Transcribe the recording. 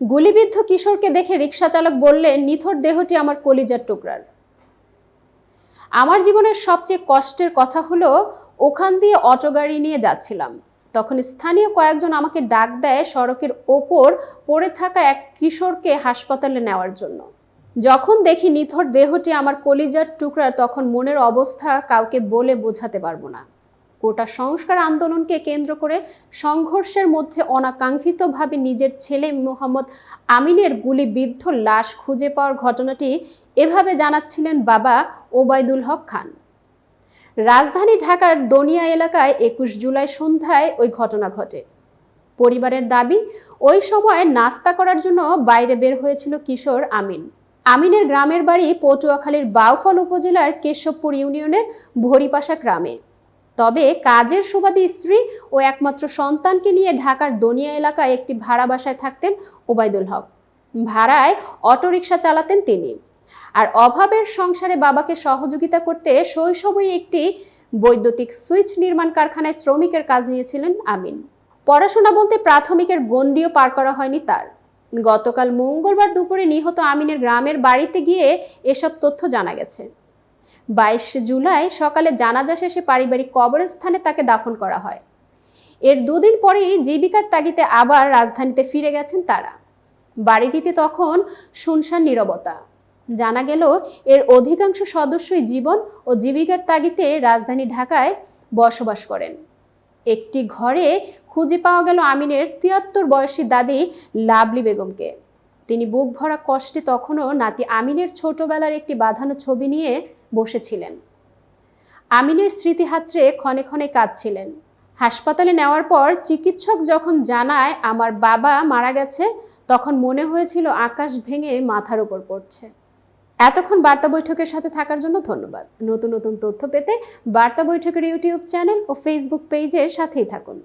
গুলিবিদ্ধ কিশোরকে দেখে রিক্সা চালক বললেন, নিথর দেহটি আমার কলিজার টুকরার। আমার জীবনের সবচেয়ে কষ্টের কথা হলো, ওখান দিয়ে অটো গাড়ি নিয়ে যাচ্ছিলাম। তখন স্থানীয় কয়েকজন আমাকে ডাক দেয় সড়কের ওপর পড়ে থাকা এক কিশোরকে হাসপাতালে নেওয়ার জন্য। যখন দেখি নিথর দেহটি আমার কলিজার টুকরা তখন মনের অবস্থা কাউকে বলে বোঝাতে পারব না। কোটা সংস্কার আন্দোলনকে কেন্দ্র করে সংঘর্ষের মধ্যে অনাকাঙ্ক্ষিতভাবে নিজের ছেলে মোহাম্মদ আমিনের গুলিবিদ্ধ লাশ খুঁজে পাওয়ার ঘটনাটি এভাবে জানাচ্ছিলেন বাবা ওবায়দুল হক খান। রাজধানী ঢাকার দনিয়া এলাকায় একুশ জুলাই সন্ধ্যায় ওই ঘটনা ঘটে। পরিবারের দাবি, ওই সময় নাস্তা করার জন্য বাইরে বের হয়েছিল কিশোর আমিন। আমিনের গ্রামের বাড়ি পটুয়াখালীর বাউফল উপজেলার কেশবপুর ইউনিয়নের ভরিপাশা গ্রামে। তবে কাজের সুবাদী স্ত্রী ও একমাত্র সন্তানকে নিয়ে ঢাকার দনিয়া এলাকায় একটি ভাড়া বাসায় থাকতেন ওবায়দুল হক। ভাড়ায় অটোরিকশা চালাতেন তিনি। আর অভাবের সংসারে বাবাকে সহযোগিতা করতে শৈশবেই একটি বৈদ্যুতিক সুইচ নির্মাণ কারখানায় শ্রমিকের কাজ নিয়েছিলেন আমিন। পড়াশোনা বলতে প্রাথমিকের গণ্ডিও পার করা হয়নি তার। গতকাল মঙ্গলবার দুপুরে নিহত আমিনের গ্রামের বাড়িতে গিয়ে এসব তথ্য জানা গেছে। বাইশ জুলাই সকালে জানাজা শেষে পারিবারিক কবরস্থানে তাকে দাফন করা হয়। এর দুদিন পরেই জীবিকার তাগিতে আবার রাজধানীতে ফিরে গেছেন তারা। বাড়িটিতে তখন শুনশান নীরবতা। জানা গেল, এর অধিকাংশ সদস্যই জীবন ও জীবিকার তাগিতে রাজধানী ঢাকায় বসবাস করেন। একটি ঘরে খুঁজে পাওয়া গেল আমিনের তিয়াত্তর বয়সী দাদি লাভলি বেগমকে। তিনি বুক ভরা কষ্টে তখনও নাতি আমিনের ছোটবেলার একটি বাঁধানো ছবি নিয়ে বসেছিলেন। আমিনের স্মৃতিহাত্রে ক্ষণে ক্ষণে কাঁদছিলেন। হাসপাতালে নেওয়ার পর চিকিৎসক যখন জানায় আমার বাবা মারা গেছে, তখন মনে হয়েছিল আকাশ ভেঙে মাথার উপর পড়ছে। এতক্ষণ বার্তা বৈঠকের সাথে থাকার জন্য ধন্যবাদ। নতুন নতুন তথ্য পেতে বার্তা বৈঠকের ইউটিউব চ্যানেল ও ফেসবুক পেজের সাথেই থাকুন।